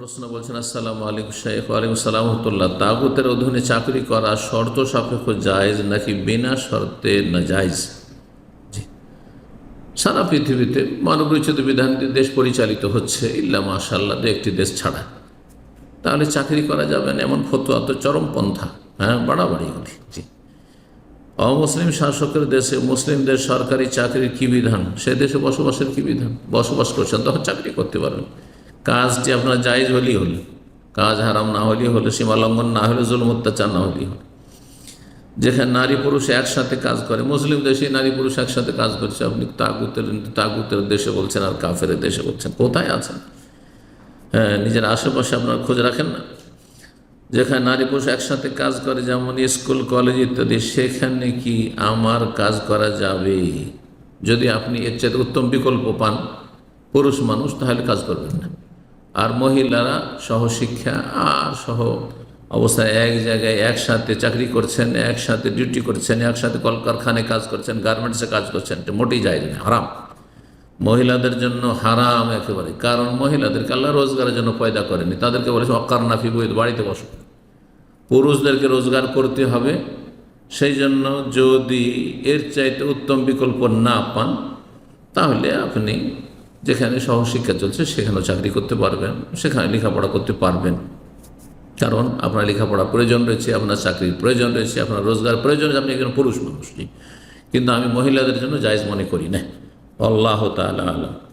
প্রশ্ন বলছেন, আসসালামু আলাইকুম শেখ ওয়ালাইকুম সালামতুল্লাহ তাগুতের অধীনে চাকরি করা শর্ত সাপেক্ষ জায়েজ নাকি বিনা শর্তে না জায়েজ সারা পৃথিবীতে মানব রচিত বিধান দেশ পরিচালিত হচ্ছে, ইল্লা মাশাল্লাহ একটি দেশ ছাড়া। তাহলে চাকরি করা যাবে না, এমন ফতোয়া তো চরমপন্থা হ্যাঁ বাড়াবাড়ি হলি জি। অমুসলিম শাসকের দেশে মুসলিমদের সরকারি চাকরির কী বিধান? সে দেশে বসবাসের কী বিধান? বসবাস করছেন, তখন চাকরি করতে পারবেন। কাজটি আপনার জায়েজ হলেই হলো। কাজ হারাম না হলেই হলো সীমা লঙ্ঘন না হলে জুলুম, অত্যাচার না হলেই হলো। যেখানে নারী পুরুষ একসাথে কাজ করে, মুসলিম দেশে নারী পুরুষ একসাথে কাজ করছে, আপনি তাগুতের তাগুতের দেশে বলছেন আর কাফের দেশে বলছেন, কোথায় আছেন? হ্যাঁ নিজের আশেপাশে আপনার খোঁজ রাখেন না। যেখানে নারী পুরুষ একসাথে কাজ করে, যেমন স্কুল, কলেজ ইত্যাদি, সেখানে কি আমার কাজ করা যাবে? যদি আপনি এর চেয়ে উত্তম বিকল্প পান, পুরুষ মানুষ, তাহলে কাজ করবেন না। আর মহিলারা সহশিক্ষা আর সহ অবস্থায় এক জায়গায় একসাথে চাকরি করছেন, একসাথে ডিউটি করছেন, একসাথে কলকারখানায় কাজ করছেন গার্মেন্টসে কাজ করছেন, এটা মোটেই যায় না হারাম। মহিলাদের জন্য হারাম একেবারে, কারণ মহিলাদেরকে আল্লাহ রোজগারের জন্য পয়দা করেনি, তাদেরকে বলেছে অকার নাফি বাড়িতে বসো। পুরুষদেরকে রোজগার করতে হবে, সেই জন্য যদি এর চাইতে উত্তম বিকল্প না পান, তাহলে আপনি যেখানে সহশিক্ষা চলছে, সেখানেও চাকরি করতে পারবেন, সেখানে লেখাপড়া করতে পারবেন। কারণ আপনার লেখাপড়া প্রয়োজন রয়েছে, আপনার চাকরির প্রয়োজন রয়েছে, আপনার রোজগার প্রয়োজন রয়েছে, আপনি একজন পুরুষ মানুষ। কিন্তু আমি মহিলাদের জন্য জায়জ মনে করি না। আল্লাহ তালা আলম।